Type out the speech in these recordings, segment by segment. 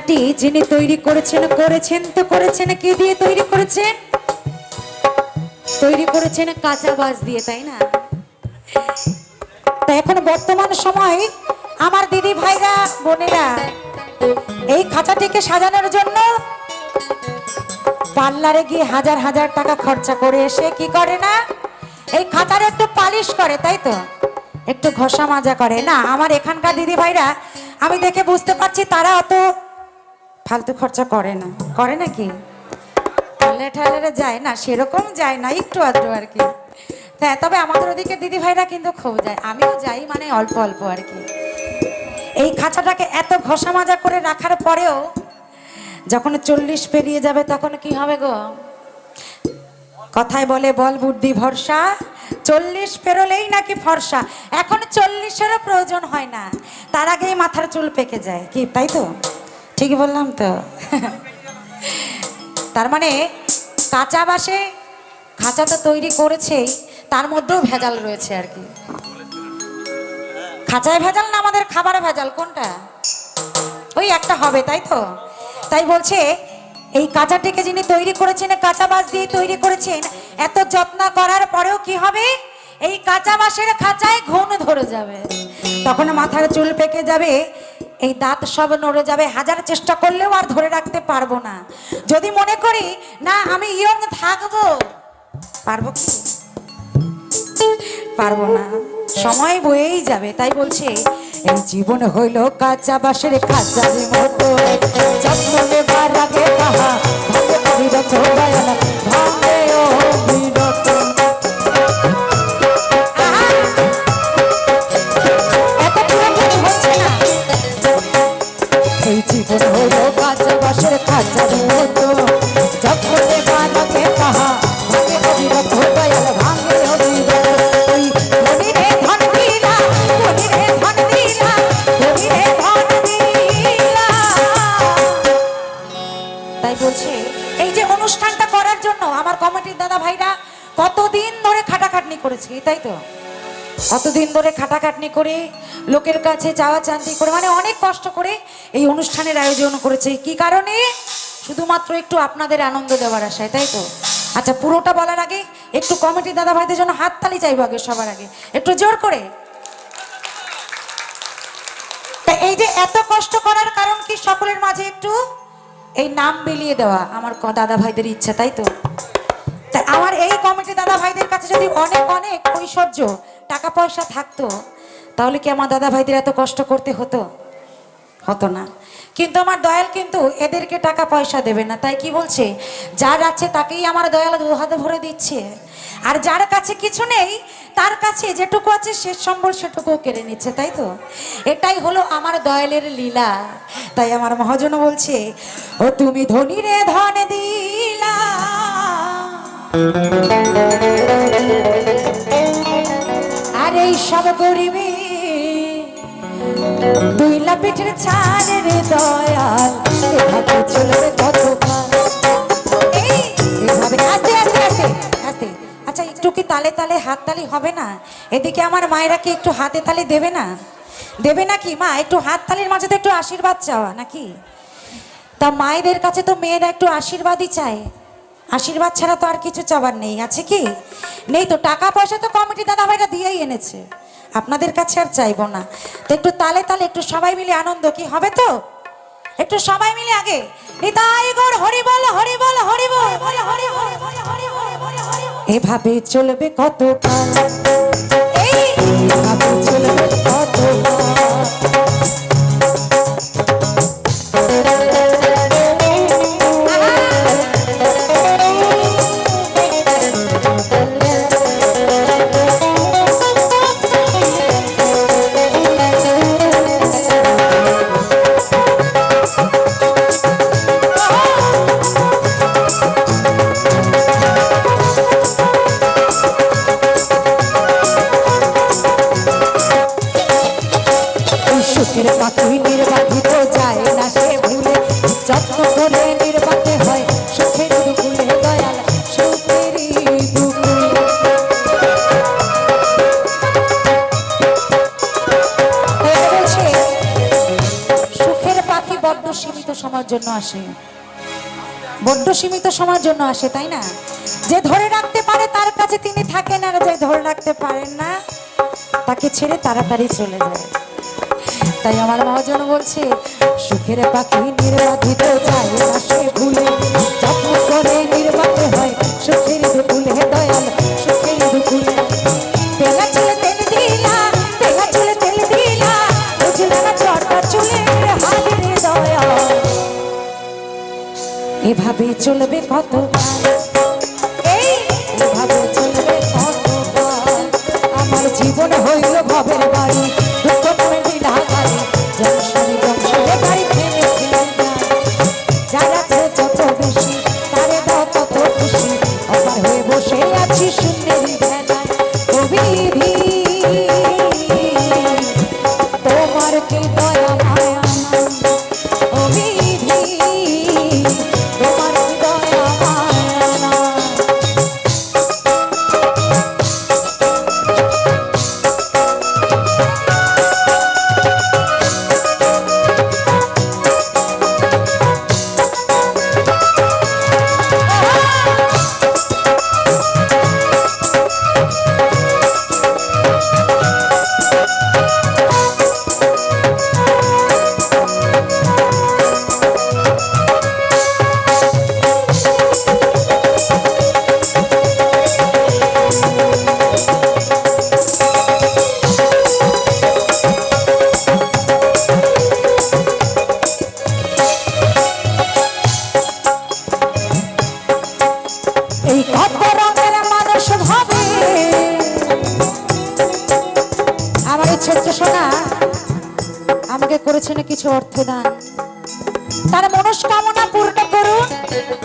এই যিনি তৈরি করেছেন করেছেন তো করেছেন, কে দিয়ে তৈরি করেছেন? তৈরি করেছেন কাঁচা বাঁশ দিয়ে, তাই না? তা এখন বর্তমান সময় আমার দিদি ভাইরা, বোনেরা, এই খাঁচাটিকে সাজানোর জন্য পার্লারে গিয়ে হাজার হাজার টাকা খরচা করে এসে কি করে না? এই খাতার একটু পালিশ করে, তাই তো? একটু ঘষা মাজা করে। না, আমার এখানকার দিদি ভাইরা, আমি দেখে বুঝতে পারছি তারা অত ফালতু খরচা করে না। করে নাকি? ঠালারে যায় না, সেরকম যায় না, একটু আধটু আর কি। হ্যাঁ তবে আমাদের ওদিকে দিদি ভাইরা কিন্তু খুব যায়। আমিও যাই মানে অল্প অল্প আর কি। এই খাঁচাটাকে এত ঘষা মাজা করে রাখার পরেও যখন চল্লিশ পেরিয়ে যাবে তখন কি হবে গো? কথায় বলে বল বুদ্ধি ভরসা। চল্লিশ পেরোলেই নাকি ফর্সা। এখন চল্লিশেরও প্রয়োজন হয় না। তার আগেই মাথার চুল পেকে যায়। কি, তাই তো? ঠিকই বললাম তো। তার মানে কাঁচা বাসে খাঁচা তো তৈরি করেছেই, তার মধ্যেও ভেজাল রয়েছে আর কি। খাঁচায় ভেজাল না আমাদের খাবারে ভেজাল, কোনটা? ওই একটা হবে, তাই তো? তাই বলছে, এই কাঁচাটিকে যিনি তৈরি করেছেন, কাঁচা বাঁশ দিয়ে তৈরি করেছেন, এত যত্ন করার পরেও কি হবে? এই কাঁচা বাঁশের খাঁচায় ঘুণ ধরে যাবে। তখন মাথার চুল পেকে যাবে এই দাঁত সব নড়ে যাবে, হাজার চেষ্টা করলেও আর ধরে রাখতে পারব না। যদি মনে করি, না, আমি ইয়ং থাকব। পারব কি? পারব না। সময় বয়েই যাবে, তাই বলছে, এই জীবন হইল কাঁচা বাঁশের কাঁচার মতো। আগে তাহা জন্য আমার কমিটির দাদা ভাইরা কতদিন ধরে খাটাখাটনি করেছে তাই তো? কতদিন ধরে খাটাখাটনি করে লোকের কাছে চাওয়া চান্দি করে মানে অনেক কষ্ট করে এই অনুষ্ঠানের আয়োজন করেছে। কি কারণে? শুধুমাত্র একটু আপনাদের আনন্দ দেওয়ার আশায়, তাই তো? আচ্ছা পুরোটা বলার আগে একটু কমিটির দাদা ভাইদের জন্য হাততালি চাইব আগে, সবার আগে। একটু জোর করে। তা এই যে এত কষ্ট করার কারণ কি সকলের মাঝে একটু? এই নাম বিলিয়ে দেওয়া, আমার দাদা ভাইদের ইচ্ছা, তাই তো? আমার এই কমিটি দাদা ভাইদের কাছে যদি অনেক অনেক ঐশ্বর্য টাকা পয়সা থাকতো, তাহলে কি আমার দাদা ভাইদের এত কষ্ট করতে হতো? হতো না। কিন্তু আমার দয়াল কিন্তু এদেরকে টাকা পয়সা দেবে না। তাই কি বলছে? যার আছে তাকেই আমার দয়াল দু হাতে ভরে দিচ্ছে। আর যার কাছে কিছু নেই, তার কাছে যেটুকু আছে শেষ সম্বল সেটুকু কেড়ে নিচ্ছে, তাই তো? এটাই হলো আমার দয়ালের লীলা। তাই আমার মহাজন বলছে, ও তুমি ধনী রে ধন দিলা। আর এই সব গরিবি দুই লাপিটের ছাড়ে রে দয়াল, এভাবে চলবে কতক্ষণ এইভাবে আস্তে আস্তে আস্তে আস্তে। আচ্ছা একটু কি তালে তালে, হাত তালি হবে না? এদিকে আমার মায়েরা কি একটু হাতে তালে দেবে না? দেবে নাকি? মা, একটু হাত তালির মাঝে তো একটু আশীর্বাদ চাওয়া, নাকি? তা মায়েদের কাছে তো মেয়েরা একটু আশীর্বাদই চায়। আশীর্বাদ ছাড়া তো আর কিছু চাবার নেই আছে কি? নেই তো টাকা পয়সা তো কমিটি দাদা ভাইরা দিয়েই এনেছে। আপনাদের কাছে আর চাইব না। তো একটু তালে তালে একটু সবাই মিলে আনন্দ কি হবে তো? একটু সবাই মিলে আগে। নিতাই হরি বল হরি বল হরি বল। এভাবে চলবে কত কাল সময়ের জন্য আসে। বড্ড সীমিত সময়ের জন্য আসে, তাই না? যে ধরে রাখতে পারে তার কাছে তিনি থাকেন আর যে ধরে রাখতে পারেন না, তাকে ছেড়ে তাড়াতাড়ি চলে যায়। তাই আমার মহাজন বলছে, সুখের পাখি নির্বাধিত যায় কত এই ভাবে চলবে কত আমার জীবন হইল ভবের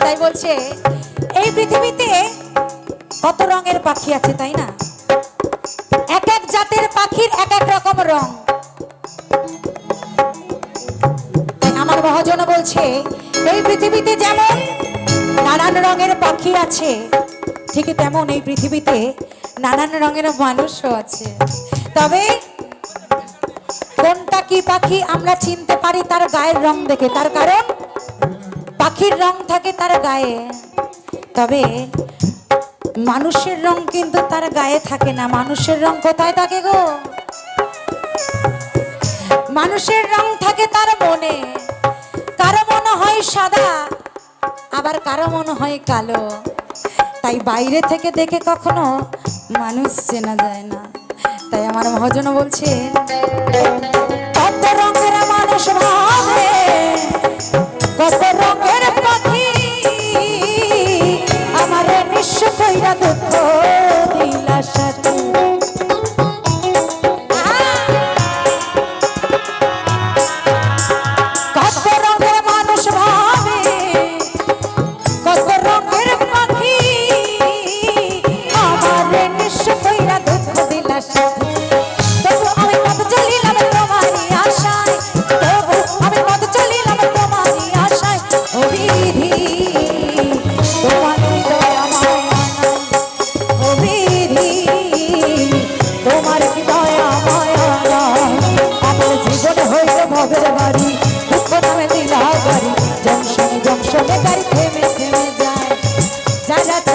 তাই বলছে, এই পৃথিবীতে কত রঙের পাখি আছে, তাই না? এক এক জাতের পাখির এক এক রকম রং। আমার মহাজন বলছে, এই পৃথিবীতে যেমন নানান রঙের পাখি আছে, ঠিক তেমন এই পৃথিবীতে নানান রঙের মানুষও আছে। তবে কোনটা কি পাখি আমরা চিনতে পারি, তার গায়ের রং দেখে, তার কারণ পাখির রং থাকে তার গায়ে। তবে মানুষের রং কিন্তু তার গায়ে থাকে না। মানুষের রং কোথায় থাকে গো? মানুষের রং থাকে তার মনে। কারও মনে হয় সাদা, আবার কারও মনে হয় কালো। তাই বাইরে থেকে দেখে কখনো মানুষ চেনা যায় না। তাই আমার মহাজন বলছে কইরা দুঃখ দিলা সাথে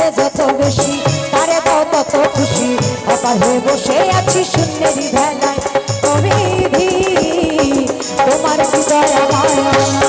যে যত বেশি, তারে দাও তত খুশি। অপার বসে আছি শূন্যেরই ভেলায়। তুমি তোমার হৃদয় আমার